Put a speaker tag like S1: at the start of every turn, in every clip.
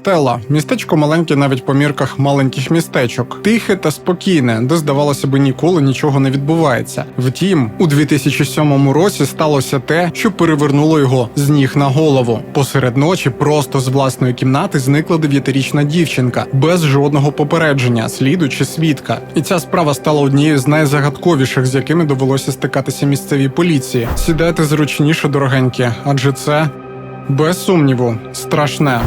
S1: Стелла. Містечко маленьке навіть по мірках маленьких містечок, тихе та спокійне, де здавалося би ніколи нічого не відбувається. Втім, у 2007 році сталося те, що перевернуло його з ніг на голову. Посеред ночі просто з власної кімнати зникла дев'ятирічна дівчинка без жодного попередження, сліду чи свідка. І ця справа стала однією з найзагадковіших, з якими довелося стикатися місцевій поліції. Сідайте зручніше, дорогенькі, адже це без сумніву страшне.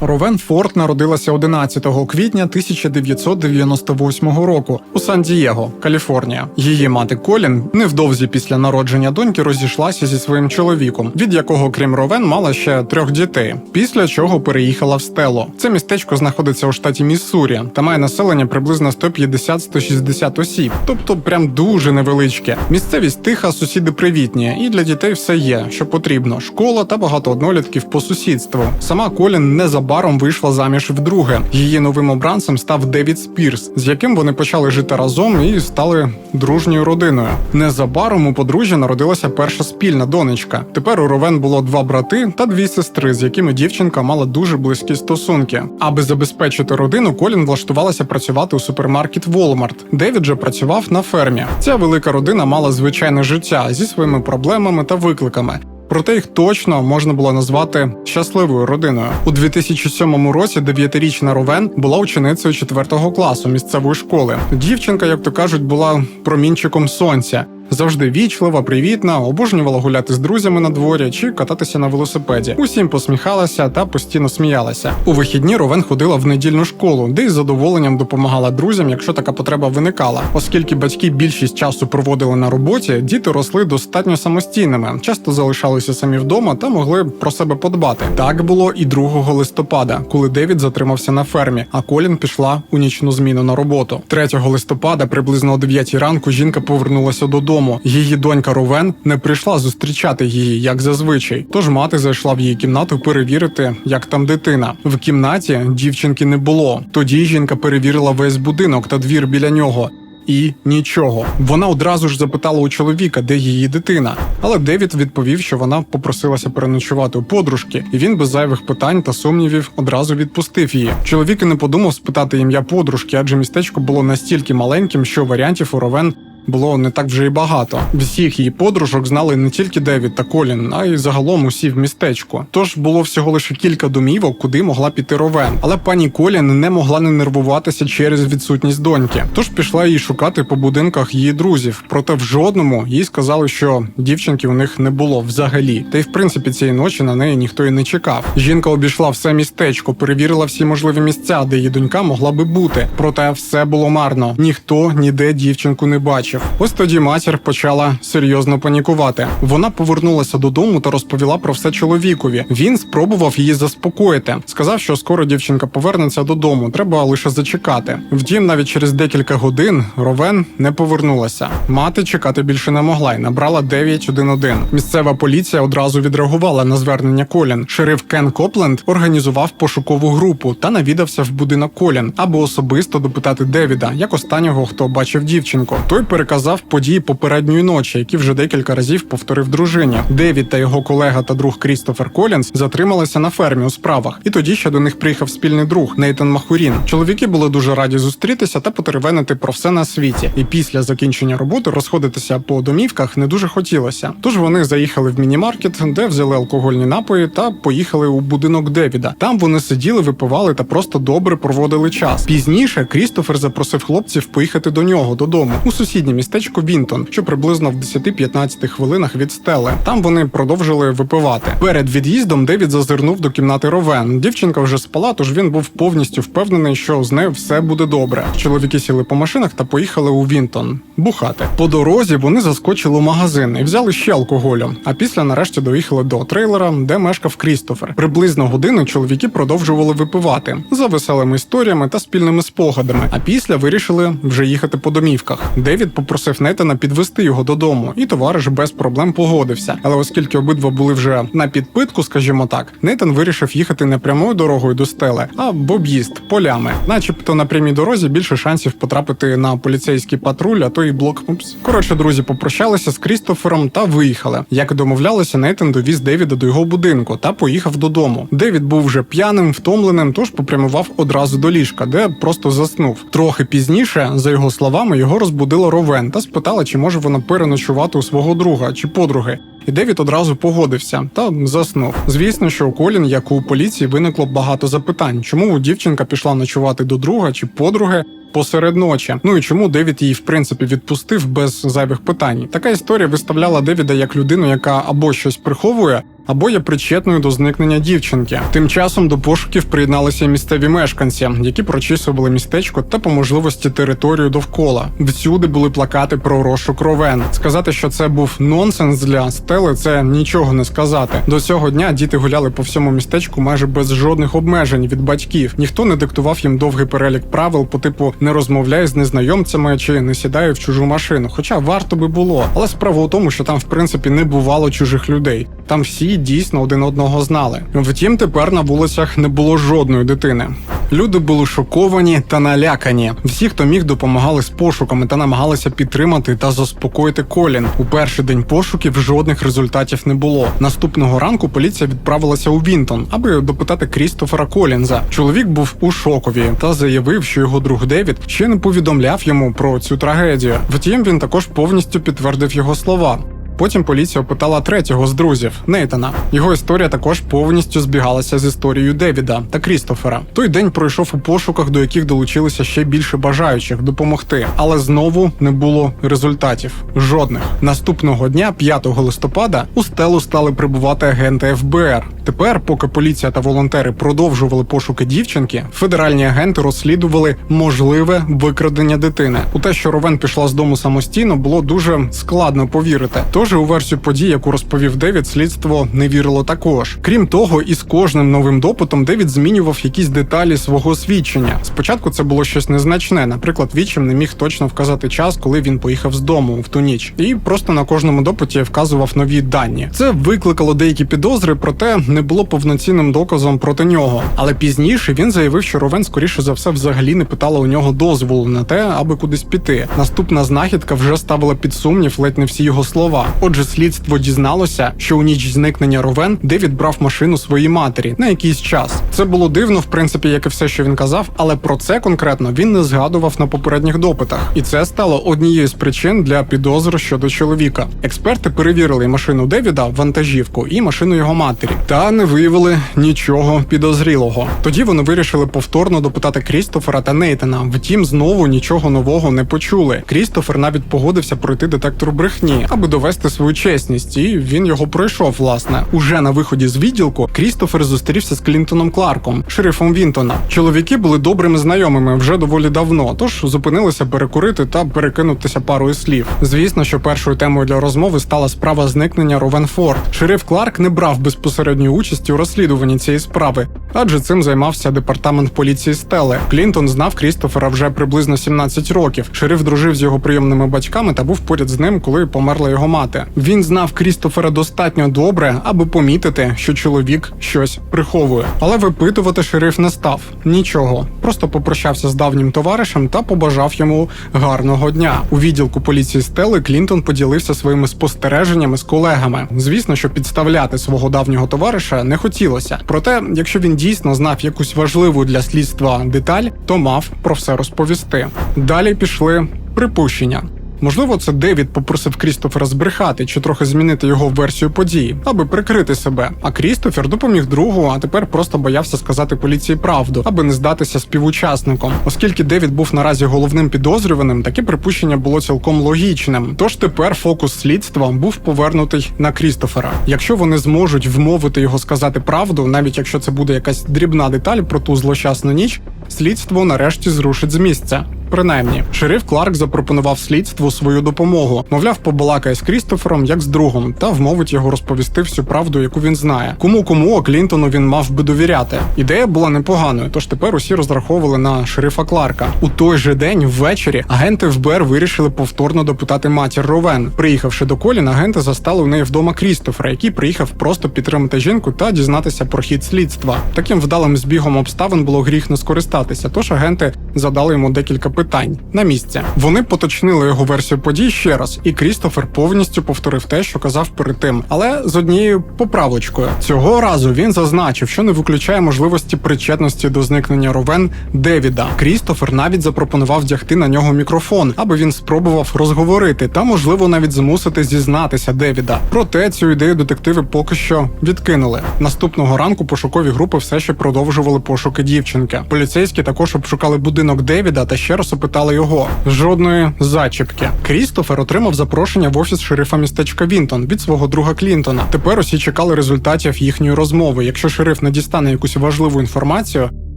S1: Ровен Форд народилася 11 квітня 1998 року у Сан-Дієго, Каліфорнія. Її мати Колін невдовзі після народження доньки розійшлася зі своїм чоловіком, від якого, крім Ровен, мала ще трьох дітей. Після чого переїхала в Стело. Це містечко знаходиться у штаті Міссурі та має населення приблизно 150-160 осіб, тобто прям дуже невеличке. Місцевість тиха, сусіди привітні, і для дітей все є, що потрібно: школа та багато однолітків по сусідству. Сама Колін незабаром вийшла заміж вдруге. Її новим обранцем став Девід Спірс, з яким вони почали жити разом і стали дружньою родиною. Незабаром у подружжя народилася перша спільна донечка. Тепер у Ровен було два брати та дві сестри, з якими дівчинка мала дуже близькі стосунки. Аби забезпечити родину, Колін влаштувалася працювати у супермаркет Walmart. Девід же працював на фермі. Ця велика родина мала звичайне життя зі своїми проблемами та викликами. Проте їх точно можна було назвати щасливою родиною. У 2007 році дев'ятирічна Ровен була ученицею 4 класу місцевої школи. Дівчинка, як то кажуть, була промінчиком сонця. Завжди вічлива, привітна, обожнювала гуляти з друзями на дворі чи кататися на велосипеді. Усім посміхалася та постійно сміялася. У вихідні Ровен ходила в недільну школу, де із задоволенням допомагала друзям, якщо така потреба виникала. Оскільки батьки більшість часу проводили на роботі, діти росли достатньо самостійними, часто залишалися самі вдома та могли про себе подбати. Так було і 2 листопада, коли Девід затримався на фермі, а Колін пішла у нічну зміну на роботу. 3 листопада, приблизно о 9 ранку, жінка повернулася додому. Її донька Ровен не прийшла зустрічати її, як зазвичай. Тож мати зайшла в її кімнату перевірити, як там дитина. В кімнаті дівчинки не було. Тоді жінка перевірила весь будинок та двір біля нього. І нічого. Вона одразу ж запитала у чоловіка, де її дитина. Але Девід відповів, що вона попросилася переночувати у подружки, і він без зайвих питань та сумнівів одразу відпустив її. Чоловік і не подумав спитати ім'я подружки, адже містечко було настільки маленьким, що варіантів у Ровен було не так вже й багато. Всіх її подружок знали не тільки Девід та Колін, а й загалом усі в містечку. Тож було всього лише кілька домівок, куди могла піти Ровен. Але пані Колін не могла не нервуватися через відсутність доньки. Тож пішла її шукати по будинках її друзів. Проте в жодному їй сказали, що дівчинки у них не було взагалі. Та й в принципі цієї ночі на неї ніхто і не чекав. Жінка обійшла все містечко, перевірила всі можливі місця, де її донька могла би бути. Проте все було марно. Ніхто ніде дівчинку не бачив. Ось тоді матір почала серйозно панікувати. Вона повернулася додому та розповіла про все чоловікові. Він спробував її заспокоїти. Сказав, що скоро дівчинка повернеться додому. Треба лише зачекати. Втім, навіть через декілька годин Ровен не повернулася. Мати чекати більше не могла і набрала 911. Місцева поліція одразу відреагувала на звернення Колін. Шериф Кен Копленд організував пошукову групу та навідався в будинок Колін, аби особисто допитати Девіда, як останнього, хто бачив дівчинку. Той переказав події попередньої ночі, які вже декілька разів повторив дружині. Девід та його колега та друг Крістофер Колінс затрималися на фермі у справах, і тоді ще до них приїхав спільний друг Нейтан Махурін. Чоловіки були дуже раді зустрітися та потеревенити про все на світі. І після закінчення роботи розходитися по домівках не дуже хотілося. Тож вони заїхали в міні-маркет, де взяли алкогольні напої та поїхали у будинок Девіда. Там вони сиділи, випивали та просто добре проводили час. Пізніше Крістофер запросив хлопців поїхати до нього додому у сусіднє містечко Вінтон, що приблизно в 10-15 хвилинах від стели. Там вони продовжили випивати. Перед від'їздом Девід зазирнув до кімнати Ровен. Дівчинка вже спала, тож він був повністю впевнений, що з нею все буде добре. Чоловіки сіли по машинах та поїхали у Вінтон бухати. По дорозі вони заскочили у магазин і взяли ще алкоголю. А після нарешті доїхали до трейлера, де мешкав Крістофер. Приблизно годину чоловіки продовжували випивати за веселими історіями та спільними спогадами. А після вирішили вже їхати по домівках. Девід попросив Нейтана підвести його додому, і товариш без проблем погодився. Але оскільки обидва були вже на підпитку, скажімо так, Нейтан вирішив їхати не прямою дорогою до стели, а в об'їзд полями, начебто на прямій дорозі більше шансів потрапити на поліцейський патруль, а то і блок. Упс. Коротше, друзі, попрощалися з Крістофером та виїхали. Як і домовлялися, Нейтан довіз Девіда до його будинку та поїхав додому. Девід був вже п'яним, втомленим, тож попрямував одразу до ліжка, де просто заснув. Трохи пізніше, за його словами, його розбудила Ровен та спитала, чи може вона переночувати у свого друга чи подруги. І Девід одразу погодився та заснув. Звісно, що у Колін, як у поліції, виникло багато запитань, чому дівчинка пішла ночувати до друга чи подруги. Посеред ночі, ну і чому Девід її в принципі відпустив без зайвих питань. Така історія виставляла Девіда як людину, яка або щось приховує, або є причетною до зникнення дівчинки. Тим часом до пошуків приєдналися місцеві мешканці, які прочісували містечко та по можливості територію довкола. Всюди були плакати про розшук ровен. Сказати, що це був нонсенс для стели, це нічого не сказати. До цього дня діти гуляли по всьому містечку майже без жодних обмежень від батьків. Ніхто не диктував їм довгий перелік правил по типу не розмовляй з незнайомцями чи не сідай в чужу машину. Хоча варто би було. Але справа у тому, що там в принципі не бувало чужих людей. Там всі дійсно один одного знали. Втім, тепер на вулицях не було жодної дитини. Люди були шоковані та налякані. Всі, хто міг, допомагали з пошуками та намагалися підтримати та заспокоїти Колін. У перший день пошуків жодних результатів не було. Наступного ранку поліція відправилася у Вінтон, аби допитати Крістофера Колінза. Чоловік був у шокові та заявив, що його друг Девід ще не повідомляв йому про цю трагедію. Втім, він також повністю підтвердив його слова. Потім поліція опитала третього з друзів Нейтана. Його історія також повністю збігалася з історією Девіда та Крістофера. Той день пройшов у пошуках, до яких долучилося ще більше бажаючих допомогти, але знову не було результатів. Жодних наступного дня, 5 листопада, у стелу стали прибувати агенти ФБР. Тепер, поки поліція та волонтери продовжували пошуки дівчинки, федеральні агенти розслідували можливе викрадення дитини. У те, що Ровен пішла з дому самостійно, було дуже складно повірити. Тож у версію подій, яку розповів Девід, слідство не вірило також. Крім того, із кожним новим допитом Девід змінював якісь деталі свого свідчення. Спочатку це було щось незначне. Наприклад, вічим не міг точно вказати час, коли він поїхав з дому в ту ніч, і просто на кожному допиті вказував нові дані. Це викликало деякі підозри, проте не було повноцінним доказом проти нього. Але пізніше він заявив, що Ровен, скоріше за все, взагалі не питала у нього дозволу на те, аби кудись піти. Наступна знахідка вже ставила під сумнів ледь не всі його слова. Отже, слідство дізналося, що у ніч зникнення Ровен Девід брав машину своїй матері на якийсь час. Це було дивно, в принципі, як і все, що він казав, але про це конкретно він не згадував на попередніх допитах, і це стало однією з причин для підозри щодо чоловіка. Експерти перевірили машину Девіда, вантажівку і машину його матері, та не виявили нічого підозрілого. Тоді вони вирішили повторно допитати Крістофера та Нейтана. Втім, знову нічого нового не почули. Крістофер навіть погодився пройти детектор брехні, аби довести свою чесність, і він його пройшов. Власне, уже на виході з відділку Крістофер зустрівся з Клінтоном Кларком, шерифом Вінтона. Чоловіки були добрими знайомими вже доволі давно, тож зупинилися перекурити та перекинутися парою слів. Звісно, що першою темою для розмови стала справа зникнення Ровен Форд. Шериф Кларк не брав безпосередньої участі у розслідуванні цієї справи, адже цим займався департамент поліції Стели. Клінтон знав Крістофера вже приблизно 17 років. Шериф дружив з його прийомними батьками та був поряд з ним, коли померла його мати. Він знав Крістофера достатньо добре, аби помітити, що чоловік щось приховує. Але випитувати шериф не став нічого. Просто попрощався з давнім товаришем та побажав йому гарного дня. У відділку поліції Стели Клінтон поділився своїми спостереженнями з колегами. Звісно, що підставляти свого давнього товариша не хотілося. Проте, якщо він дійсно знав якусь важливу для слідства деталь, то мав про все розповісти. Далі пішли припущення. Можливо, це Девід попросив Крістофера збрехати чи трохи змінити його версію події, аби прикрити себе. А Крістофер допоміг другу, а тепер просто боявся сказати поліції правду, аби не здатися співучасником. Оскільки Девід був наразі головним підозрюваним, таке припущення було цілком логічним. Тож тепер фокус слідства був повернутий на Крістофера. Якщо вони зможуть вмовити його сказати правду, навіть якщо це буде якась дрібна деталь про ту злощасну ніч, слідство нарешті зрушить з місця. принаймні. Шериф Кларк запропонував слідству свою допомогу. Мовляв, побалакає з Крістофером як з другом, та вмовить його розповісти всю правду, яку він знає. Кому кому, Клінтону він мав би довіряти. Ідея була непоганою, тож тепер усі розраховували на шерифа Кларка. У той же день, ввечері, агенти ФБР вирішили повторно допитати матір Ровен. Приїхавши до Колін, агенти застали у неї вдома Крістофера, який приїхав просто підтримати жінку та дізнатися про хід слідства. Таким вдалим збігом обставин було гріх не скористатися, тож агенти задали йому декілька питань на місці. Вони поточнили його версію подій ще раз, і Крістофер повністю повторив те, що казав перед тим, але з однією поправочкою. Цього разу він зазначив, що не виключає можливості причетності до зникнення Ровен Девіда. Крістофер навіть запропонував вдягти на нього мікрофон, аби він спробував розговорити та, можливо, навіть змусити зізнатися Девіда. Проте цю ідею детективи поки що відкинули. Наступного ранку пошукові групи все ще продовжували пошуки дівчинки. Поліцейські також обшукали будинок Девіда та ще раз опитали його. Жодної зачіпки. Крістофер отримав запрошення в офіс шерифа містечка Вінтон від свого друга Клінтона. Тепер усі чекали результатів їхньої розмови. Якщо шериф не дістане якусь важливу інформацію.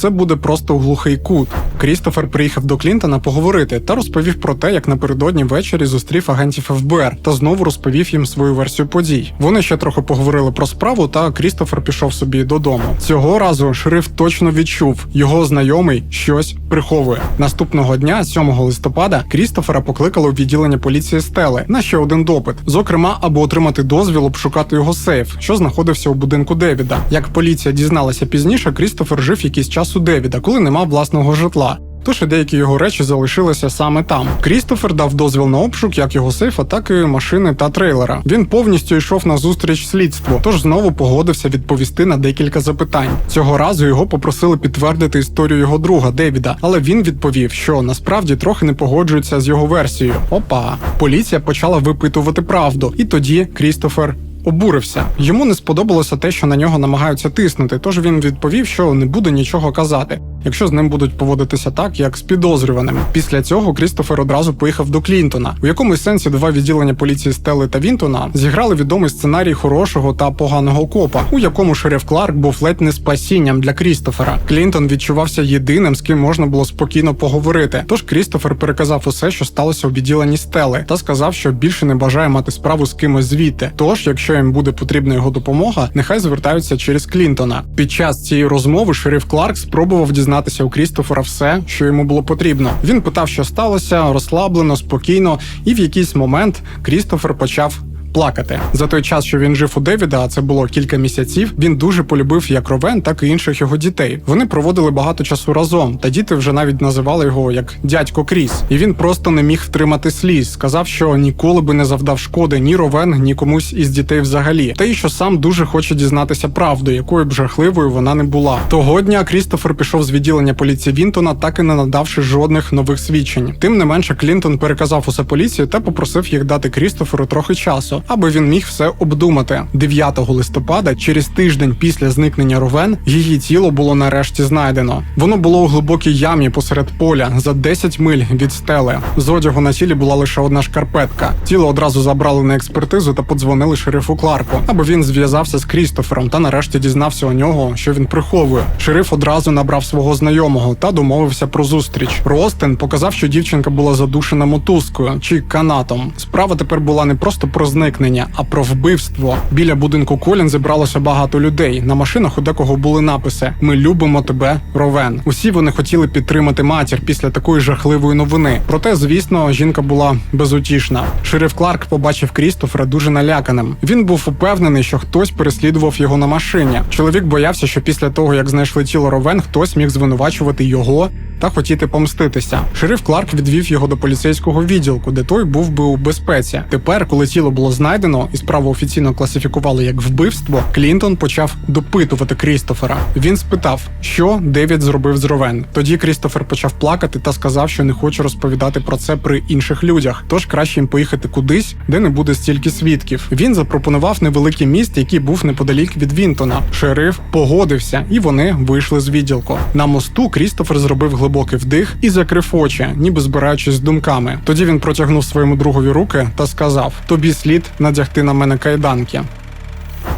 S1: Це буде просто глухий кут. Крістофер приїхав до Клінтона поговорити та розповів про те, як напередодні ввечері зустрів агентів ФБР та знову розповів їм свою версію подій. Вони ще трохи поговорили про справу, та Крістофер пішов собі додому. Цього разу шериф точно відчув, його знайомий щось приховує. Наступного дня, 7 листопада, Крістофера покликали у відділення поліції Стели на ще один допит, зокрема, аби отримати дозвіл обшукати його сейф, що знаходився у будинку Девіда. Як поліція дізналася пізніше, Крістофер жив якийсь час у Девіда, коли не мав власного житла. Тож і деякі його речі залишилися саме там. Крістофер дав дозвіл на обшук як його сейфа, так і машини та трейлера. Він повністю йшов на зустріч слідству, тож знову погодився відповісти на декілька запитань. Цього разу його попросили підтвердити історію його друга Девіда, але він відповів, що насправді трохи не погоджується з його версією. Опа, поліція почала випитувати правду, і тоді Крістофер обурився. Йому не сподобалося те, що на нього намагаються тиснути, тож він відповів, що не буде нічого казати, якщо з ним будуть поводитися так, як з підозрюваним. Після цього Крістофер одразу поїхав до Клінтона. У якомусь сенсі два відділення поліції Стелли та Вінтона зіграли відомий сценарій хорошого та поганого копа, у якому шериф Кларк був ледь не спасінням для Крістофера. Клінтон відчувався єдиним, з ким можна було спокійно поговорити. Тож Крістофер переказав усе, що сталося у відділенні Стели, та сказав, що більше не бажає мати справу з кимось звідти. Тож, якщо їм буде потрібна його допомога, нехай звертаються через Клінтона. Під час цієї розмови шериф Кларк спробував дізнатися у Крістофера все, що йому було потрібно. Він питав, що сталося, розслаблено, спокійно, і в якийсь момент Крістофер почав. Плакати за той час, що він жив у Девіда, а це було кілька місяців. Він дуже полюбив як Ровен, так і інших його дітей. Вони проводили багато часу разом, та діти вже навіть називали його як дядько Кріс. І він просто не міг втримати сліз. Сказав, що ніколи би не завдав шкоди ні Ровен, ні комусь із дітей взагалі. Та й що сам дуже хоче дізнатися правду, якою б жахливою вона не була. Того дня Крістофер пішов з відділення поліції Вінтона, так і не надавши жодних нових свідчень. Тим не менше, Клінтон переказав усе поліції та попросив їх дати Крістоферу трохи часу аби він міг все обдумати. 9 листопада, через тиждень після зникнення Ровен, її тіло було нарешті знайдено. Воно було у глибокій ямі посеред поля за 10 миль від стели. З одягу на тілі була лише одна шкарпетка. Тіло одразу забрали на експертизу та подзвонили шерифу Кларку, аби він зв'язався з Крістофером та нарешті дізнався у нього, що він приховує. Шериф одразу набрав свого знайомого та домовився про зустріч. Ростен показав, що дівчинка була задушена мотузкою чи канатом. Справа тепер була не просто про зникнення зникнення, а про вбивство. Біля будинку Колін зібралося багато людей. На машинах у декого були написи: Ми любимо тебе, Ровен. Усі вони хотіли підтримати матір після такої жахливої новини. Проте, звісно, жінка була безутішна. Шериф Кларк побачив Крістофера дуже наляканим. Він був упевнений, що хтось переслідував його на машині. Чоловік боявся, що після того, як знайшли тіло Ровен, хтось міг звинувачувати його та хотіти помститися. Шериф Кларк відвів його до поліцейського відділку, де той був би у безпеці. Тепер, коли тіло було знайдено і справу офіційно класифікували як вбивство, Клінтон почав допитувати Крістофера. Він спитав, що Девід зробив з Ровен. Тоді Крістофер почав плакати та сказав, що не хоче розповідати про це при інших людях. Тож краще їм поїхати кудись, де не буде стільки свідків. Він запропонував невеликий міст, який був неподалік від Вінтона. Шериф погодився, і вони вийшли з відділку. На мосту Крістофер зробив глибокий вдих і закрив очі, ніби збираючись з думками. Тоді він протягнув своєму другові руки та сказав: Тобі слід надягти на мене кайданки.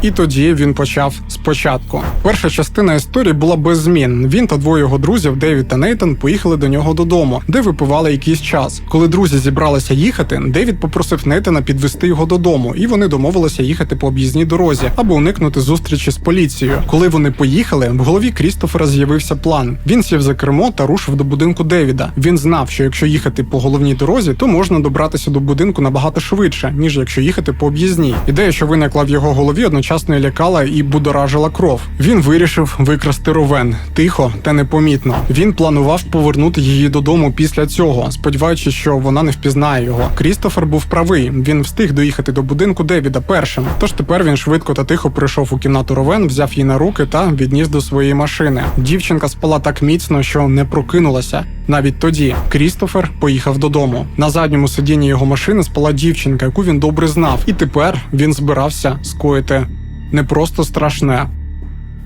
S1: І тоді він почав спочатку. Перша частина історії була без змін. Він та двоє його друзів, Девід та Нейтан, поїхали до нього додому, де випивали якийсь час. Коли друзі зібралися їхати, Девід попросив Нейтана підвести його додому, і вони домовилися їхати по об'їзній дорозі, аби уникнути зустрічі з поліцією. Коли вони поїхали, в голові Крістофера з'явився план. Він сів за кермо та рушив до будинку Девіда. Він знав, що якщо їхати по головній дорозі, то можна добратися до будинку набагато швидше, ніж якщо їхати по об'їзній. Ідея, що виникла в його голові, одночасно і лякала і будоражила кров. Він вирішив викрасти ровен тихо та непомітно. Він планував повернути її додому після цього, сподіваючись, що вона не впізнає його. Крістофер був правий. Він встиг доїхати до будинку Девіда першим. Тож тепер він швидко та тихо прийшов у кімнату Ровен, взяв її на руки та відніс до своєї машини. Дівчинка спала так міцно, що не прокинулася. Навіть тоді Крістофер поїхав додому. На задньому сидінні його машини спала дівчинка, яку він добре знав, і тепер він збирався скоїти не просто страшне.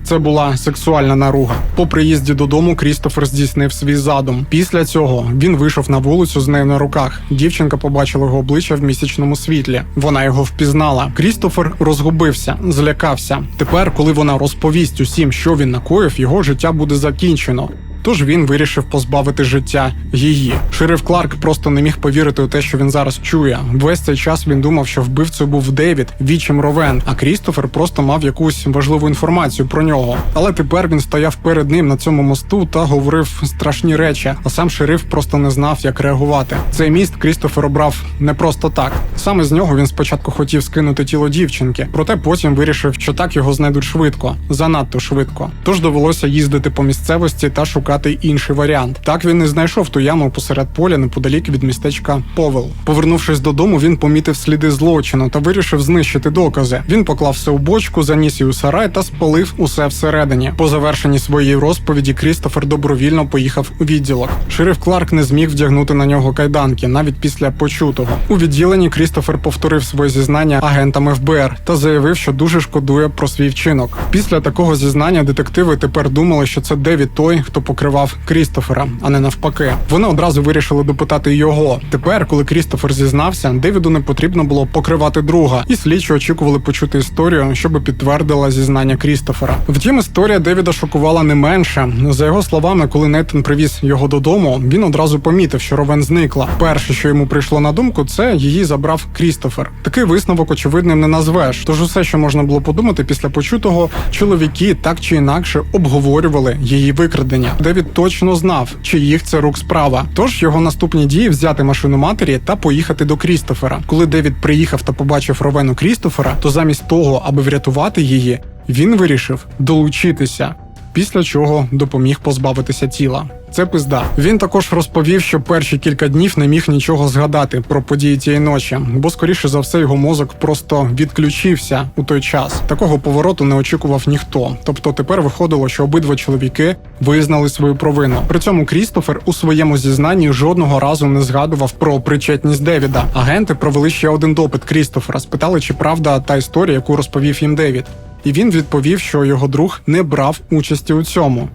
S1: Це була сексуальна наруга. По приїзді додому Крістофер здійснив свій задум. Після цього він вийшов на вулицю з нею на руках. Дівчинка побачила його обличчя в місячному світлі. Вона його впізнала. Крістофер розгубився, злякався. Тепер, коли вона розповість усім, що він накоїв, його життя буде закінчено. Тож він вирішив позбавити життя її. Шериф Кларк просто не міг повірити у те, що він зараз чує. Весь цей час він думав, що вбивцею був Девід, вічим Ровен, а Крістофер просто мав якусь важливу інформацію про нього. Але тепер він стояв перед ним на цьому мосту та говорив страшні речі, а сам шериф просто не знав, як реагувати. Цей міст Крістофер обрав не просто так. Саме з нього він спочатку хотів скинути тіло дівчинки, проте потім вирішив, що так його знайдуть швидко, занадто швидко. Тож довелося їздити по місцевості та шукати інший варіант. Так він і знайшов ту яму посеред поля неподалік від містечка Повел. Повернувшись додому, він помітив сліди злочину та вирішив знищити докази. Він поклав все у бочку, заніс її у сарай та спалив усе всередині. По завершенні своєї розповіді Крістофер добровільно поїхав у відділок. Шериф Кларк не зміг вдягнути на нього кайданки навіть після почутого. У відділенні Крістофер повторив своє зізнання агентам ФБР та заявив, що дуже шкодує про свій вчинок. Після такого зізнання детективи тепер думали, що це Девід той, хто покривав Крістофера, а не навпаки. Вони одразу вирішили допитати його. Тепер, коли Крістофер зізнався, Девіду не потрібно було покривати друга, і слідчі очікували почути історію, щоб підтвердила зізнання Крістофера. Втім, історія Девіда шокувала не менше. За його словами, коли Нейтан привіз його додому, він одразу помітив, що Ровен зникла. Перше, що йому прийшло на думку, це її забрав Крістофер. Такий висновок очевидним не назвеш. Тож усе, що можна було подумати після почутого, чоловіки так чи інакше обговорювали її викрадення. Девід точно знав, чиїх це рук справа. Тож його наступні дії взяти машину матері та поїхати до Крістофера. Коли Девід приїхав та побачив Ровену Крістофера, то замість того, аби врятувати її, він вирішив долучитися. Після чого допоміг позбавитися тіла. Це пизда. Він також розповів, що перші кілька днів не міг нічого згадати про події тієї ночі, бо скоріше за все його мозок просто відключився у той час. Такого повороту не очікував ніхто. Тобто тепер виходило, що обидва чоловіки визнали свою провину. При цьому Крістофер у своєму зізнанні жодного разу не згадував про причетність Девіда. Агенти провели ще один допит Крістофера, спитали, чи правда та історія, яку розповів їм Девід. І він відповів, що його друг не брав участі у цьому.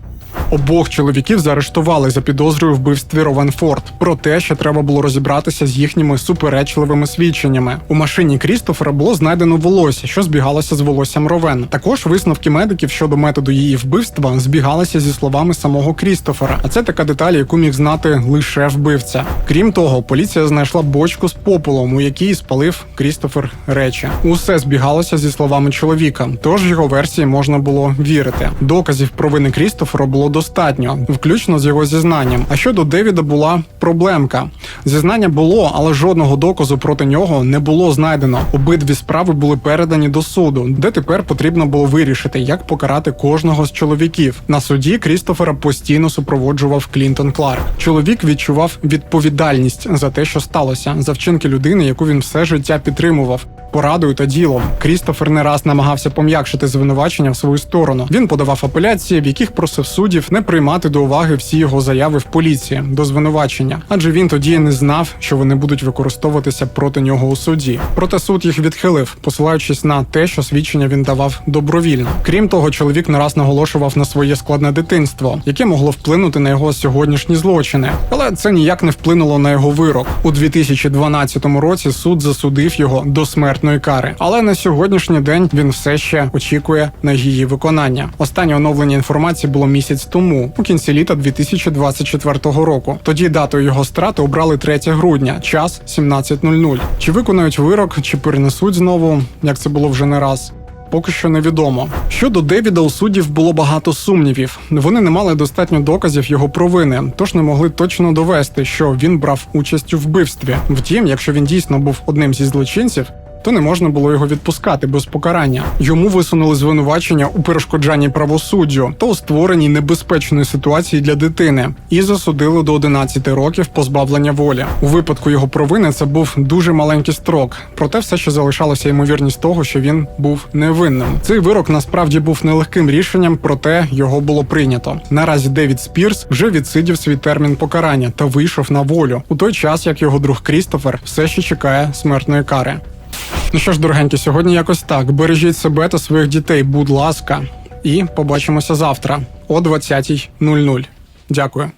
S1: Обох чоловіків заарештували за підозрою вбивстві Ровенфорд. Проте ще треба було розібратися з їхніми суперечливими свідченнями. У машині Крістофера було знайдено волосся, що збігалося з волоссям Ровен. Також висновки медиків щодо методу її вбивства збігалися зі словами самого Крістофера. А це така деталь, яку міг знати лише вбивця. Крім того, поліція знайшла бочку з попелом, у якій спалив Крістофер речі. Усе збігалося зі словами чоловіка, тож його версії можна було вірити. Доказів провини Крістофера було достатньо, включно з його зізнанням. А щодо Девіда була проблемка. Зізнання було, але жодного доказу проти нього не було знайдено. Обидві справи були передані до суду, де тепер потрібно було вирішити, як покарати кожного з чоловіків. На суді Крістофера постійно супроводжував Клінтон Кларк. Чоловік відчував відповідальність за те, що сталося, за вчинки людини, яку він все життя підтримував. Порадою та ділом Крістофер не раз намагався пом'якшити звинувачення в свою сторону. Він подавав апеляції, в яких просив суддів не приймати до уваги всі його заяви в поліції до звинувачення, адже він тоді не знав, що вони будуть використовуватися проти нього у суді. Проте суд їх відхилив, посилаючись на те, що свідчення він давав добровільно. Крім того, чоловік не раз наголошував на своє складне дитинство, яке могло вплинути на його сьогоднішні злочини, але це ніяк не вплинуло на його вирок. У 2012 році суд засудив його до смертної кари. Але на сьогоднішній день він все ще очікує на її виконання. Останнє оновлення інформації було місяць тому, у кінці літа 2024 року. Тоді датою його страти обрали 3 грудня, час 17.00. Чи виконають вирок, чи перенесуть знову, як це було вже не раз. Поки що невідомо. Щодо Девіда у суддів було багато сумнівів. Вони не мали достатньо доказів його провини, тож не могли точно довести, що він брав участь у вбивстві. Втім, якщо він дійсно був одним зі злочинців. То не можна було його відпускати без покарання. Йому висунули звинувачення у перешкоджанні правосуддю та у створенні небезпечної ситуації для дитини і засудили до 11 років позбавлення волі. У випадку його провини це був дуже маленький строк, проте все ще залишалася ймовірність того, що він був невинним. Цей вирок насправді був нелегким рішенням, проте його було прийнято. Наразі Девід Спірс вже відсидів свій термін покарання та вийшов на волю у той час, як його друг Крістофер все ще чекає смертної кари. Ну що ж, дорогенькі, сьогодні якось так. Бережіть себе та своїх дітей, будь ласка, і побачимося завтра о 20.00. Дякую.